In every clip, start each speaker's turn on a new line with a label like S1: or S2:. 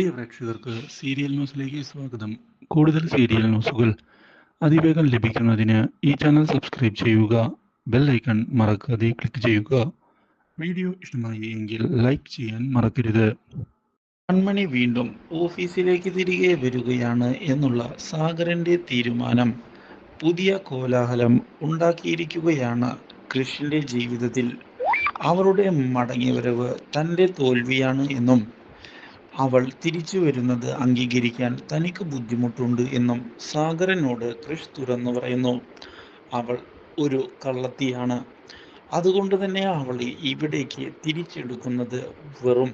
S1: പ്രിയ പ്രേക്ഷകർക്ക് സീരിയൽ ന്യൂസിലേക്ക് സ്വാഗതം. കൂടുതൽ സീരിയൽ ന്യൂസുകൾ അതിവേഗം ലഭിക്കുന്നതിന് ഈ ചാനൽ സബ്സ്ക്രൈബ് ചെയ്യുക ബെൽ ഐക്കൺ മറക്കാതെ ക്ലിക്ക് ചെയ്യുക. വീഡിയോ ഇഷ്ടമായി എങ്കിൽ ലൈക്ക് ചെയ്യാൻ മറക്കരുത്.
S2: കൺമണി വീണ്ടും ഓഫീസിലേക്ക് തിരികെ വരികയാണ് എന്നുള്ള സാഗറിന്റെ തീരുമാനം. പുതിയ കോലാഹലം ഉണ്ടാക്കിയിരിക്കുകയാണ് കൃഷിന്റെ ജീവിതത്തിൽ. അവരുടെ മടങ്ങിവരവ് തന്റെ തോൽവിയാണ് എന്നും അവൾ തിരിച്ചു വരുന്നത് അംഗീകരിക്കാൻ തനിക്ക് ബുദ്ധിമുട്ടുണ്ട് എന്നും സാഗരനോട് ക്രിഷ് തുറന്നു പറയുന്നു. അവൾ ഒരു കള്ളത്തിയാണ്. അതുകൊണ്ട് തന്നെ അവളെ ഇവിടേക്ക് തിരിച്ചെടുക്കുന്നത് വെറും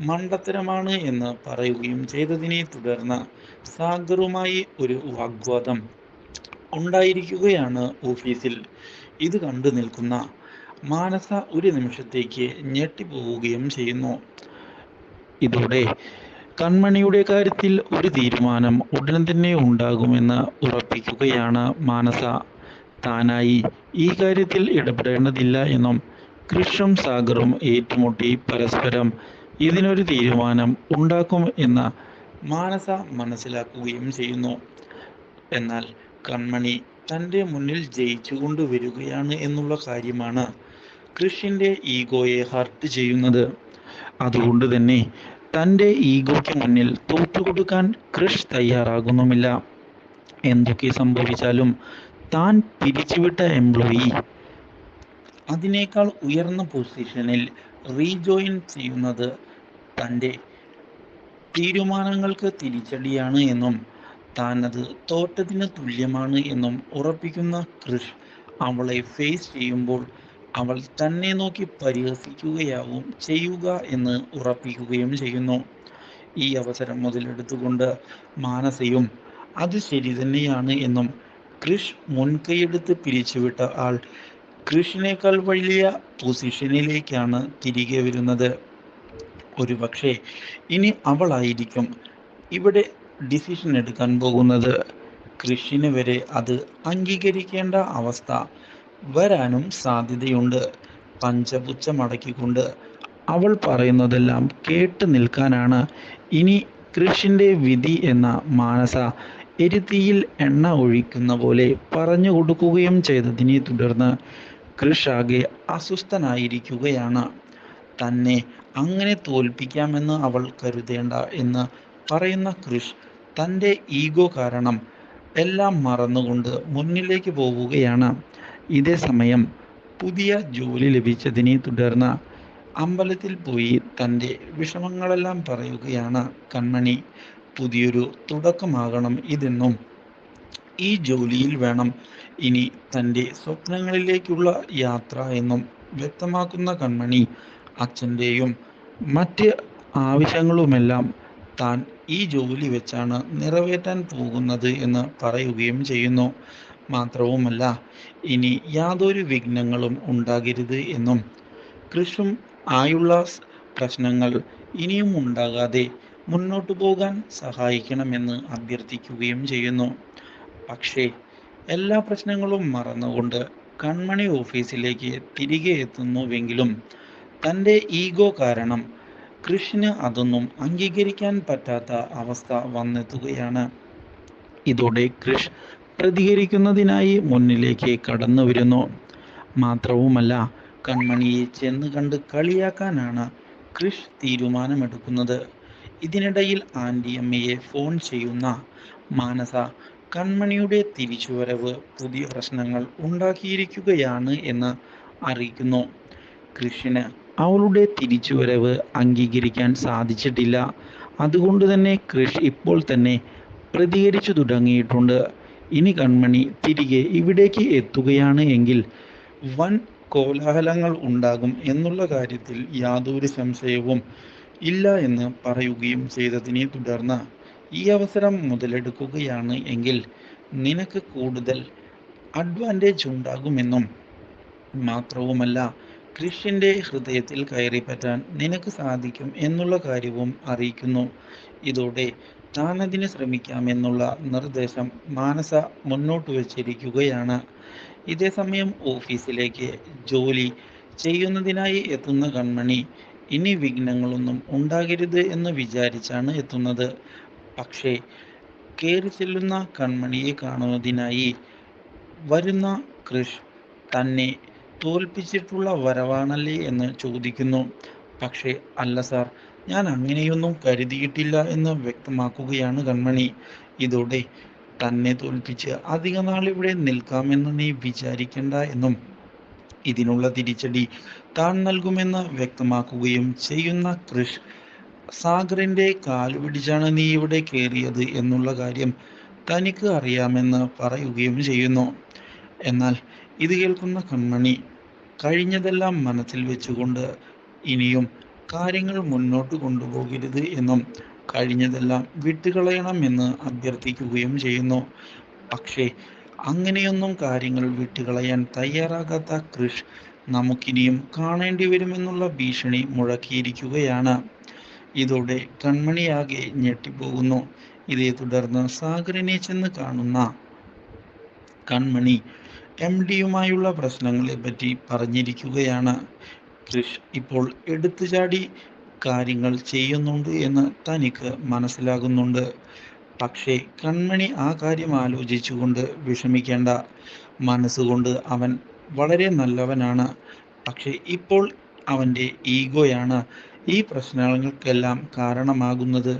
S2: മണ്ടത്തരമാണ് എന്ന് പറയുകയും ചെയ്തതിനെ തുടർന്ന് സാഗറുമായി ഒരു വാഗ്വാദം ഉണ്ടായിരിക്കുകയാണ് ഓഫീസിൽ. ഇത് കണ്ടു നിൽക്കുന്ന മാനസ ഒരു നിമിഷത്തേക്ക് ഞെട്ടിപ്പോവുകയും ചെയ്യുന്നു. ഇതോടെ കൺമണിയുടെ കാര്യത്തിൽ ഒരു തീരുമാനം ഉടൻ തന്നെ ഉണ്ടാകുമെന്ന് ഉറപ്പിക്കുകയാണ് മാനസ. താനായി ഈ കാര്യത്തിൽ ഇടപെടേണ്ടതില്ല എന്നും കൃഷും സാഗറും ഏറ്റുമുട്ടി പരസ്പരം ഇതിനൊരു തീരുമാനം ഉണ്ടാക്കും എന്ന് മാനസ മനസ്സിലാക്കുകയും ചെയ്യുന്നു. എന്നാൽ കൺമണി തന്റെ മുന്നിൽ ജയിച്ചുകൊണ്ട് വരികയാണ് എന്നുള്ള കാര്യമാണ് കൃഷിന്റെ ഈഗോയെ ഹർട്ട് ചെയ്യുന്നത്. അതുകൊണ്ട് തന്നെ തന്റെ ഈഗോയ്ക്ക് മുന്നിൽ തോറ്റുകൊടുക്കാൻ ക്രിഷ് തയ്യാറാകുന്നുമില്ല. എന്തൊക്കെ സംഭവിച്ചാലും താൻ പിരിച്ചുവിട്ട എംപ്ലോയി അതിനേക്കാൾ ഉയർന്ന പൊസിഷനിൽ റീജോയിൻ ചെയ്യുന്നത് തന്റെ തീരുമാനങ്ങൾക്ക് തിരിച്ചടിയാണ് എന്നും താൻ അത് തോറ്റതിന് തുല്യമാണ് എന്നും ഉറപ്പിക്കുന്ന ക്രിഷ് അവളെ ഫേസ് ചെയ്യുമ്പോൾ അവൾ തന്നെ നോക്കി പരിഹസിക്കുകയാവും ചെയ്യുക എന്ന് ഉറപ്പിക്കുകയും ചെയ്യുന്നു. ഈ അവസരം മുതലെടുത്തുകൊണ്ട് മാനസയും അത് ശരി തന്നെയാണ് എന്നും കൃഷ് മുൻകൈയെടുത്ത് പിരിച്ചുവിട്ട ആൾ കൃഷിനേക്കാൾ വലിയ പൊസിഷനിലേക്കാണ് തിരികെ വരുന്നത്. ഒരു പക്ഷേ ഇനി അവളായിരിക്കും ഇവിടെ ഡിസിഷൻ എടുക്കാൻ പോകുന്നത്. കൃഷിന് വരെ അത് അംഗീകരിക്കേണ്ട അവസ്ഥ വരാനും സാധ്യതയുണ്ട്. പഞ്ചപുച്ച മടക്കിക്കൊണ്ട് അവൾ പറയുന്നതെല്ലാം കേട്ട് നിൽക്കാനാണ് ഇനി കൃഷിന്റെ വിധി എന്ന മാനസ എരുത്തിയിൽ എണ്ണ ഒഴിക്കുന്ന പോലെ പറഞ്ഞു കൊടുക്കുകയും ചെയ്തതിനെ തുടർന്ന് കൃഷാകെ അസ്വസ്ഥനായിരിക്കുകയാണ്. തന്നെ അങ്ങനെ തോൽപ്പിക്കാമെന്ന് അവൾ കരുതേണ്ട എന്ന് പറയുന്ന കൃഷ് തന്റെ ഈഗോ കാരണം എല്ലാം മറന്നുകൊണ്ട് മുന്നിലേക്ക് പോവുകയാണ്. ഇതേ സമയം പുതിയ ജോലി ലഭിച്ചതിനെ തുടർന്ന് അമ്പലത്തിൽ പോയി തന്റെ വിഷമങ്ങളെല്ലാം പറയുകയാണ് കൺമണി പുതിയൊരു തുടക്കമാകണം ഇതെന്നും ഈ ജോലിയിൽ വേണം ഇനി തന്റെ സ്വപ്നങ്ങളിലേക്കുള്ള യാത്ര എന്നും വ്യക്തമാക്കുന്ന കൺമണി അച്ഛന്റെയും മറ്റ് ആവശ്യങ്ങളുമെല്ലാം താൻ ഈ ജോലി വെച്ചാണ് നിറവേറ്റാൻ പോകുന്നത് എന്ന് പറയുകയും ചെയ്യുന്നു. മാത്രവുമല്ല ഇനി യാതൊരു വിഘ്നങ്ങളും ഉണ്ടാകരുത് എന്നും കൃഷും ആയുള്ള പ്രശ്നങ്ങൾ ഇനിയും ഉണ്ടാകാതെ മുന്നോട്ടു പോകാൻ സഹായിക്കണമെന്ന് അഭ്യർത്ഥിക്കുകയും ചെയ്യുന്നു. പക്ഷേ എല്ലാ പ്രശ്നങ്ങളും മറന്നുകൊണ്ട് കൺമണി ഓഫീസിലേക്ക് തിരികെ എത്തുന്നുവെങ്കിലും തന്റെ ഈഗോ കാരണം കൃഷിന് അതൊന്നും അംഗീകരിക്കാൻ പറ്റാത്ത അവസ്ഥ വന്നെത്തുകയാണ്. ഇതോടെ കൃഷ് പ്രതികരിക്കുന്നതിനായി മുന്നിലേക്ക് കടന്നു വരുന്നു. മാത്രവുമല്ല കൺമണിയെ ചെന്ന് കണ്ട് കളിയാക്കാനാണ് കൃഷ് തീരുമാനമെടുക്കുന്നത്. ഇതിനിടയിൽ ആന്റിയമ്മയെ ഫോൺ ചെയ്യുന്ന മാനസ കൺമണിയുടെ തിരിച്ചുവരവ് പുതിയ പ്രശ്നങ്ങൾ ഉണ്ടാക്കിയിരിക്കുകയാണ് എന്ന് അറിയിക്കുന്നു. കൃഷിന് അവളുടെ തിരിച്ചുവരവ് അംഗീകരിക്കാൻ സാധിച്ചിട്ടില്ല. അതുകൊണ്ട് തന്നെ കൃഷ് ഇപ്പോൾ തന്നെ പ്രതികരിച്ചു തുടങ്ങിയിട്ടുണ്ട്. ഇനി കൺമണി തിരികെ ഇവിടേക്ക് എത്തുകയാണ് എങ്കിൽ വൻ കോലാഹലങ്ങൾ ഉണ്ടാകും എന്നുള്ള കാര്യത്തിൽ യാതൊരു സംശയവും ഇല്ല എന്ന് പറയുകയും ചെയ്തതിനെ തുടർന്ന് ഈ അവസരം മുതലെടുക്കുകയാണ് എങ്കിൽ നിനക്ക് കൂടുതൽ അഡ്വാന്റേജ് ഉണ്ടാകുമെന്നും മാത്രവുമല്ല കൃഷിന്റെ ഹൃദയത്തിൽ കയറി പറ്റാൻ നിനക്ക് സാധിക്കും എന്നുള്ള കാര്യവും അറിയിക്കുന്നു. ഇതോടെ താൻ അതിന് ശ്രമിക്കാമെന്നുള്ള നിർദ്ദേശം മാനസ മുന്നോട്ട് വച്ചിരിക്കുകയാണ്. ഇതേ സമയം ഓഫീസിലേക്ക് ജോലി ചെയ്യുന്നതിനായി എത്തുന്ന കൺമണി ഇനി വിഘ്നങ്ങളൊന്നും ഉണ്ടാകരുത് എന്ന് വിചാരിച്ചാണ് എത്തുന്നത്. പക്ഷേ കയറി ചെല്ലുന്ന കൺമണിയെ കാണുന്നതിനായി വരുന്ന കൃഷ് തന്നെ തോൽപ്പിച്ചിട്ടുള്ള വരവാണല്ലേ എന്ന് ചോദിക്കുന്നു. പക്ഷേ അല്ല സാർ ഞാൻ അങ്ങനെയൊന്നും കരുതിയിട്ടില്ല എന്ന് വ്യക്തമാക്കുകയാണ് കൺമണി. ഇതോടെ തന്നെ തോൽപ്പിച്ച് അധിക നാൾ ഇവിടെ നിൽക്കാമെന്ന് നീ വിചാരിക്കണ്ട എന്നും ഇതിനുള്ള തിരിച്ചടി താൻ നൽകുമെന്ന് വ്യക്തമാക്കുകയും ചെയ്യുന്ന കൃഷ് സാഗറിന്റെ കാൽ പിടിച്ചാണ് നീ ഇവിടെ കയറിയത് എന്നുള്ള കാര്യം തനിക്ക് അറിയാമെന്ന് പറയുകയും ചെയ്യുന്നു. എന്നാൽ ഇത് കേൾക്കുന്ന കൺമണി കഴിഞ്ഞതെല്ലാം മനസ്സിൽ വെച്ചുകൊണ്ട് ഇനിയും കാര്യങ്ങൾ മുന്നോട്ട് കൊണ്ടുപോകരുത് എന്നും കഴിഞ്ഞതെല്ലാം വിട്ടുകളയണമെന്ന് അഭ്യർത്ഥിക്കുകയും ചെയ്യുന്നു. പക്ഷേ അങ്ങനെയൊന്നും കാര്യങ്ങൾ വിട്ടുകളയാൻ തയ്യാറാകാത്ത കൃഷ് നമുക്കിനിയും കാണേണ്ടി വരുമെന്നുള്ള ഭീഷണി മുഴക്കിയിരിക്കുകയാണ്. ഇതോടെ കൺമണിയാകെ ഞെട്ടിപ്പോകുന്നു. ഇതേ തുടർന്ന് സാഗറിനെ ചെന്ന് കാണുന്ന കൺമണി എം ഡിയുമായുള്ള പ്രശ്നങ്ങളെ പറ്റി പറഞ്ഞിരിക്കുകയാണ്. കൃഷ് ഇപ്പോൾ എടുത്തുചാടി കാര്യങ്ങൾ ചെയ്യുന്നുണ്ട് എന്ന് തനിക്ക് മനസ്സിലാകുന്നുണ്ട്. പക്ഷേ കൺമണി ആ കാര്യം ആലോചിച്ചുകൊണ്ട് വിഷമിക്കേണ്ട. മനസ്സുകൊണ്ട് അവൻ വളരെ നല്ലവനാണ്. പക്ഷേ ഇപ്പോൾ അവന്റെ ഈഗോയാണ് ഈ പ്രശ്നങ്ങൾക്കെല്ലാം കാരണമാകുന്നത്.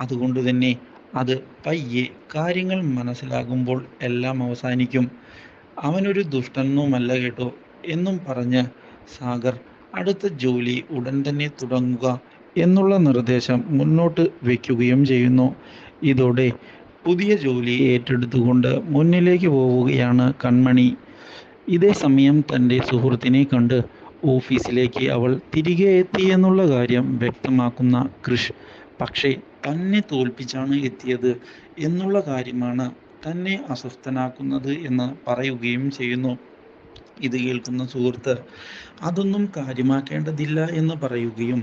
S2: അതുകൊണ്ട് തന്നെ അത് പയ്യെ കാര്യങ്ങൾ മനസ്സിലാകുമ്പോൾ എല്ലാം അവസാനിക്കും. അവനൊരു ദുഷ്ടനൊന്നുമല്ല കേട്ടോ എന്നും പറഞ്ഞ് സാഗർ അടുത്ത ജോലി ഉടൻ തന്നെ തുടങ്ങുക എന്നുള്ള നിർദ്ദേശം മുന്നോട്ട് വയ്ക്കുകയും ചെയ്യുന്നു. ഇതോടെ പുതിയ ജോലി ഏറ്റെടുത്തുകൊണ്ട് മുന്നിലേക്ക് പോവുകയാണ് കൺമണി. ഇതേ സമയം തന്റെ സുഹൃത്തിനെ കണ്ട് ഓഫീസിലേക്ക് അവൾ തിരികെ എത്തി എന്നുള്ള കാര്യം വ്യക്തമാക്കുന്ന കൃഷ് പക്ഷേ തന്നെ തോൽപ്പിച്ചാണ് എത്തിയത് എന്നുള്ള കാര്യമാണ് തന്നെ അസ്വസ്ഥനാക്കുന്നത് എന്ന് പറയുകയും ചെയ്യുന്നു. ഇത് കേൾക്കുന്ന സുഹൃത്ത് അതൊന്നും കാര്യമാക്കേണ്ടതില്ല എന്ന് പറയുകയും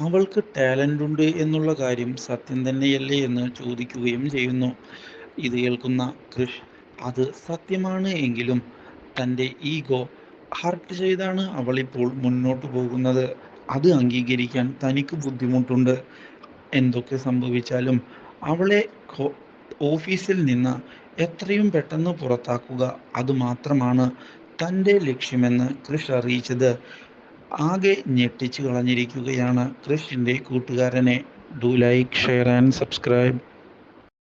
S2: അവൾക്ക് ടാലന്റ് ഉണ്ട് എന്നുള്ള കാര്യം സത്യം തന്നെയല്ലേ എന്ന് ചോദിക്കുകയും ചെയ്യുന്നു. ഇത് കേൾക്കുന്ന കൃഷ് അത് സത്യമാണ് എങ്കിലും തന്റെ ഈഗോ ഹർട്ട് ചെയ്താണ് അവളിപ്പോൾ മുന്നോട്ട് പോകുന്നത്. അത് അംഗീകരിക്കാൻ തനിക്ക് ബുദ്ധിമുട്ടുണ്ട്. എന്തൊക്കെ സംഭവിച്ചാലും അവളെ ഓഫീസിൽ നിന്ന് എത്രയും പെട്ടെന്ന് പുറത്താക്കുക. അതുമാത്രമാണ് തന്റെ ലക്ഷ്യമെന്ന് കൃഷ് അറിയിച്ചത് ആകെ ഞെട്ടിച്ചു കളഞ്ഞിരിക്കുകയാണ് കൃഷിന്റെ കൂട്ടുകാരനെ. Do like share and subscribe